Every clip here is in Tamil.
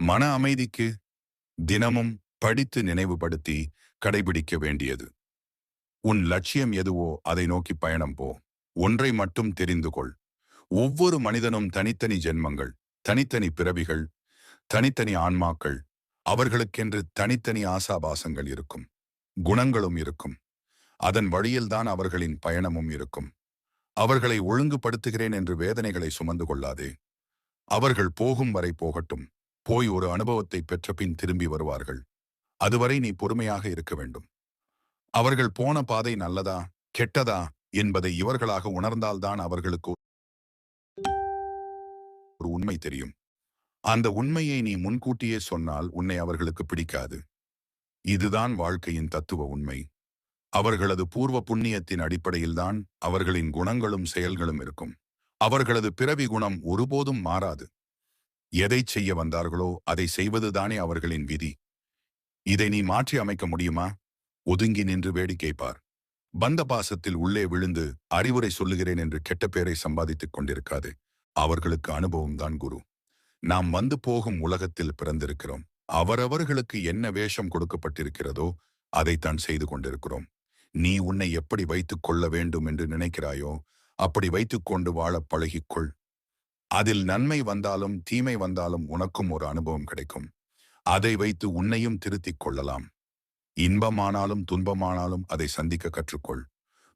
மன அமைதிக்கு தினமும் படித்து நினைவுபடுத்தி கடைபிடிக்க வேண்டியது. உன் லட்சியம் எதுவோ அதை நோக்கி பயணம் போ. ஒன்றை மட்டும் தெரிந்து கொள். ஒவ்வொரு மனிதனும் தனித்தனி ஜென்மங்கள் தனித்தனி பிறவிகள் தனித்தனி ஆன்மாக்கள் அவர்களுக்கென்று தனித்தனி ஆசாபாசங்கள் இருக்கும். குணங்களும் இருக்கும். அதன் வழியில்தான் அவர்களின் பயணமும் இருக்கும். அவர்களை ஒழுங்குபடுத்துகிறேன் என்று வேதனைகளை சுமந்து கொள்ளாதே. அவர்கள் போகும் வரை போகட்டும். போய் ஒரு அனுபவத்தை பெற்ற பின் திரும்பி வருவார்கள். அதுவரை நீ பொறுமையாக இருக்க வேண்டும். அவர்கள் போன பாதை நல்லதா கெட்டதா என்பதை இவர்களாக உணர்ந்தால்தான் அவர்களுக்கு ஒரு உண்மை தெரியும். அந்த உண்மையை நீ முன்கூட்டியே சொன்னால் உன்னை அவர்களுக்கு பிடிக்காது. இதுதான் வாழ்க்கையின் தத்துவ உண்மை. அவர்களது பூர்வ புண்ணியத்தின் அடிப்படையில்தான் அவர்களின் குணங்களும் செயல்களும் இருக்கும். அவர்களது பிறவி குணம் ஒருபோதும் மாறாது. எதை செய்ய வந்தார்களோ அதை செய்வதுதானே அவர்களின் விதி. இதை நீ மாற்றி அமைக்க முடியுமா? ஒதுங்கி நின்று வேடிக்கை பார். பந்த பாசத்தில் உள்ளே விழுந்து அறிவுரை சொல்லுகிறேன் என்று கெட்ட பேரை சம்பாதித்துக் கொண்டிருக்காது. அவர்களுக்கு அனுபவம்தான் குரு. நாம் வந்து போகும் உலகத்தில் பிறந்திருக்கிறோம். அவரவர்களுக்கு என்ன வேஷம் கொடுக்கப்பட்டிருக்கிறதோ அதைத்தான் செய்து கொண்டிருக்கிறோம். நீ உன்னை எப்படி வைத்துக் கொள்ள வேண்டும் என்று நினைக்கிறாயோ அப்படி வைத்துக்கொண்டு வாழப் பழகிக்கொள். அதில் நன்மை வந்தாலும் தீமை வந்தாலும் உனக்கும் ஒரு அனுபவம் கிடைக்கும். அதை வைத்து உன்னையும் திருத்திக் கொள்ளலாம். இன்பமானாலும் துன்பமானாலும் அதை சந்திக்க கற்றுக்கொள்.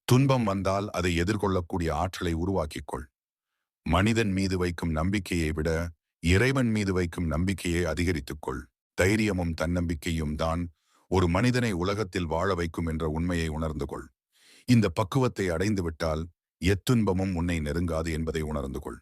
துன்பம் வந்தால் அதை எதிர்கொள்ளக்கூடிய ஆற்றலை உருவாக்கிக்கொள். மனிதன் மீது வைக்கும் நம்பிக்கையை விட இறைவன் மீது வைக்கும் நம்பிக்கையை அதிகரித்துக்கொள். தைரியமும் தன்னம்பிக்கையும் தான் ஒரு மனிதனை உலகத்தில் வாழ வைக்கும் என்ற உண்மையை உணர்ந்து கொள் இந்த பக்குவத்தை அடைந்துவிட்டால் எத்துன்பமும் உன்னை நெருங்காது என்பதை உணர்ந்து கொள்